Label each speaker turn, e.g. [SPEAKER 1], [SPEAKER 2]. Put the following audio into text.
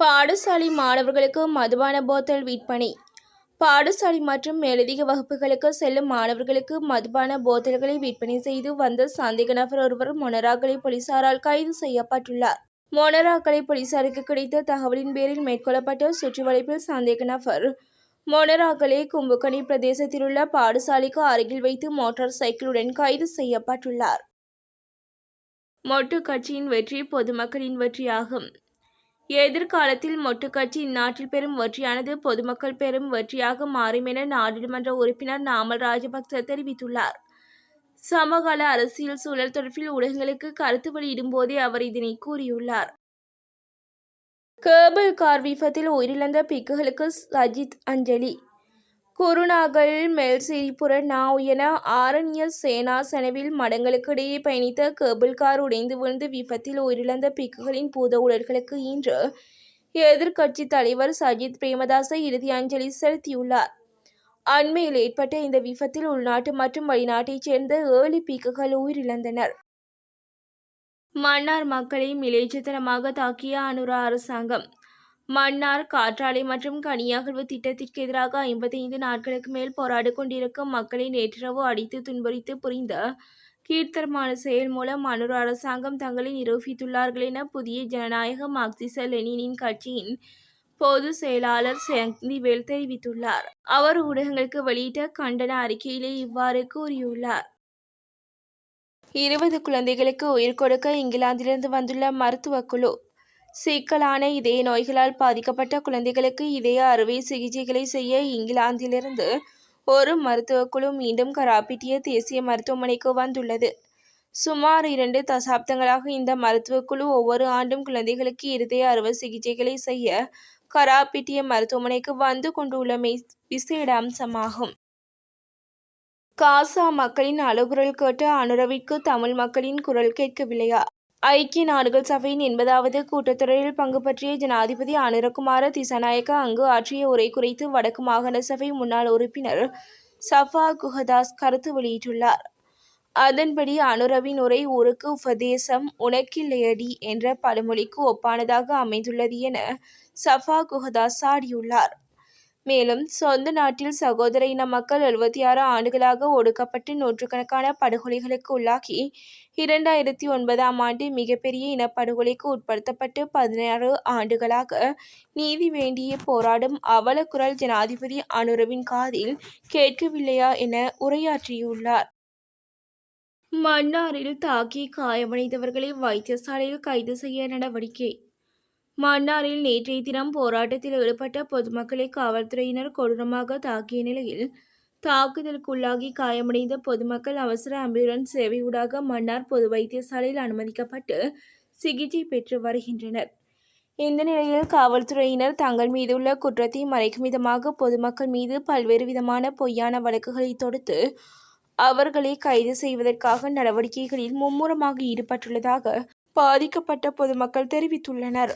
[SPEAKER 1] பாடசாலை மாணவர்களுக்கு மதுபான போத்தல் விற்பனை. பாடசாலை மற்றும் மேலதிக வகுப்புகளுக்கு செல்லும் மாணவர்களுக்கு மதுபான போத்தல்களை விற்பனை செய்து வந்த சந்தேக நபர் ஒருவர் மொனராகலை போலீசாரால் கைது செய்யப்பட்டுள்ளார். மொனராகலை போலீசாருக்கு கிடைத்த தகவலின் பேரில் மேற்கொள்ளப்பட்ட சுற்றுவளைப்பில் சந்தேக நபர் மொனராகலை கும்புக்கணி பிரதேசத்திலுள்ள பாடசாலைக்கு அருகில் வைத்து மோட்டார் சைக்கிளுடன் கைது செய்யப்பட்டுள்ளார். மொட்டு கட்சியின் வெற்றி பொதுமக்களின் வெற்றியாகும். எதிர்காலத்தில் மொட்டுக்கட்சி இந்நாட்டில் பெரும் வெற்றியானது பொதுமக்கள் பெரும் வெற்றியாக மாறும் என நாடாளுமன்ற உறுப்பினர் நாமல் ராஜபக்ச தெரிவித்துள்ளார். சமகால அரசியல் சூழல் தொடர்பில் ஊடகங்களுக்கு கருத்து வெளியிடும் போதே அவர் இதனை கூறியுள்ளார். கேபிள் கார் விபத்தில் உயிரிழந்த பிக்குகளுக்கு சஜித் அஞ்சலி குருநாகல் மெல்சிரிபுர நாவ் என ஆரண்ய சேனா செனவில் மடங்களுக்கு இடையே பயணித்த கேபிள் கார் உடைந்து விழுந்து விபத்தில் உயிரிழந்த பிக்குகளின் பூத உடல்களுக்கு இன்று எதிர்க்கட்சி தலைவர் சஜித் பிரேமதாச இறுதி அஞ்சலி செலுத்தியுள்ளார். அண்மையில் ஏற்பட்ட இந்த விபத்தில் உள்நாட்டு மற்றும் வெளிநாட்டைச் சேர்ந்த ஏழு பீக்குகள் உயிரிழந்தனர். மன்னார் மக்களை மிலேச்சத்தனமாக தாக்கிய அனுரா அரசாங்கம் மன்னார் காற்றாலை மற்றும் கனியகழ்வு திட்டத்திற்கு எதிராக ஐம்பத்தைந்து நாட்களுக்கு மேல் போராடி கொண்டிருக்கும் மக்களை நேற்றிரவு அடித்து துன்புறித்து புரிந்த கீழ்த்தரமான செயல் மூலம் அனுர் அரசாங்கம் தங்களை நிரூபித்துள்ளார்கள் என புதிய ஜனநாயக மார்க்சிச லெனினின் கட்சியின் பொது செயலாளர் சக்திவேல் தெரிவித்துள்ளார். அவர் ஊடகங்களுக்கு வெளியிட்ட கண்டன அறிக்கையிலே இவ்வாறு கூறியுள்ளார். இருபது குழந்தைகளுக்கு உயிர் கொடுக்க இங்கிலாந்திலிருந்து வந்துள்ள மருத்துவ குழு சிக்கலான இதய நோய்களால் பாதிக்கப்பட்ட குழந்தைகளுக்கு இதய அறுவை சிகிச்சைகளை செய்ய இங்கிலாந்திலிருந்து ஒரு மருத்துவக்குழு மீண்டும் கராப்பிட்டிய தேசிய மருத்துவமனைக்கு வந்துள்ளது. சுமார் இரண்டு தசாப்தங்களாக இந்த மருத்துவக்குழு ஒவ்வொரு ஆண்டும் குழந்தைகளுக்கு இருதய அறுவை சிகிச்சைகளை செய்ய கராப்பிட்டிய மருத்துவமனைக்கு வந்து கொண்டுள்ளமை விசேட அம்சமாகும் காசா மக்களின் அழுகுரல் கேட்டு அனுரவிற்கு தமிழ் மக்களின் குரல் கேட்கவில்லையா? ஐக்கிய நாடுகள் சபையின் எண்பதாவது கூட்டத்தொடரில் பங்கு பற்றிய ஜனாதிபதி அனுரகுமார திசாநாயக்க அங்கு ஆற்றிய உரை குறித்து வடக்கு மாகாண சபை முன்னாள் உறுப்பினர் சஃபா குஹதாஸ் கருத்து வெளியிட்டுள்ளார். அதன்படி அனுரவின் உரை ஊருக்கு உபதேசம் உனக்கில்லையடி என்ற பழமொழிக்கு ஒப்பானதாக அமைந்துள்ளது என சஃபா குஹதாஸ் சாடியுள்ளார். மேலும் சொந்த நாட்டில் சகோதர இன மக்கள் எழுபத்தி ஆறு ஆண்டுகளாக ஒடுக்கப்பட்டு நூற்றுக்கணக்கான படுகொலைகளுக்கு உள்ளாகி இரண்டாயிரத்தி ஒன்பதாம் ஆண்டு மிகப்பெரிய இனப்படுகொலைக்கு உட்படுத்தப்பட்டு பதினாறு ஆண்டுகளாக நீதி வேண்டிய போராடும் அவலக்குரல் ஜனாதிபதி அனுரவின் காதில் கேட்கவில்லையா என உரையாற்றியுள்ளார். மன்னாரில் தாக்கி காயமடைந்தவர்களை வைத்தியசாலையில் கைது செய்ய நடவடிக்கை மன்னாரில் நேற்றைய தினம் போராட்டத்தில் ஈடுபட்ட பொதுமக்களை காவல்துறையினர் கொடூரமாக தாக்கிய நிலையில் தாக்குதலுக்குள்ளாகி காயமடைந்த பொதுமக்கள் அவசர ஆம்புலன்ஸ் சேவையூடாக மன்னார் பொது வைத்தியசாலையில் அனுமதிக்கப்பட்டு சிகிச்சை பெற்று வருகின்றனர். இந்த நிலையில் காவல்துறையினர் தங்கள் மீதுள்ள குற்றத்தை மறைக்கும் விதமாக பொதுமக்கள் மீது பல்வேறு விதமான பொய்யான வழக்குகளை தொடுத்து அவர்களை கைது செய்வதற்காக நடவடிக்கைகளில் மும்முரமாக ஈடுபட்டுள்ளதாக பாதிக்கப்பட்ட பொதுமக்கள் தெரிவித்துள்ளனர்.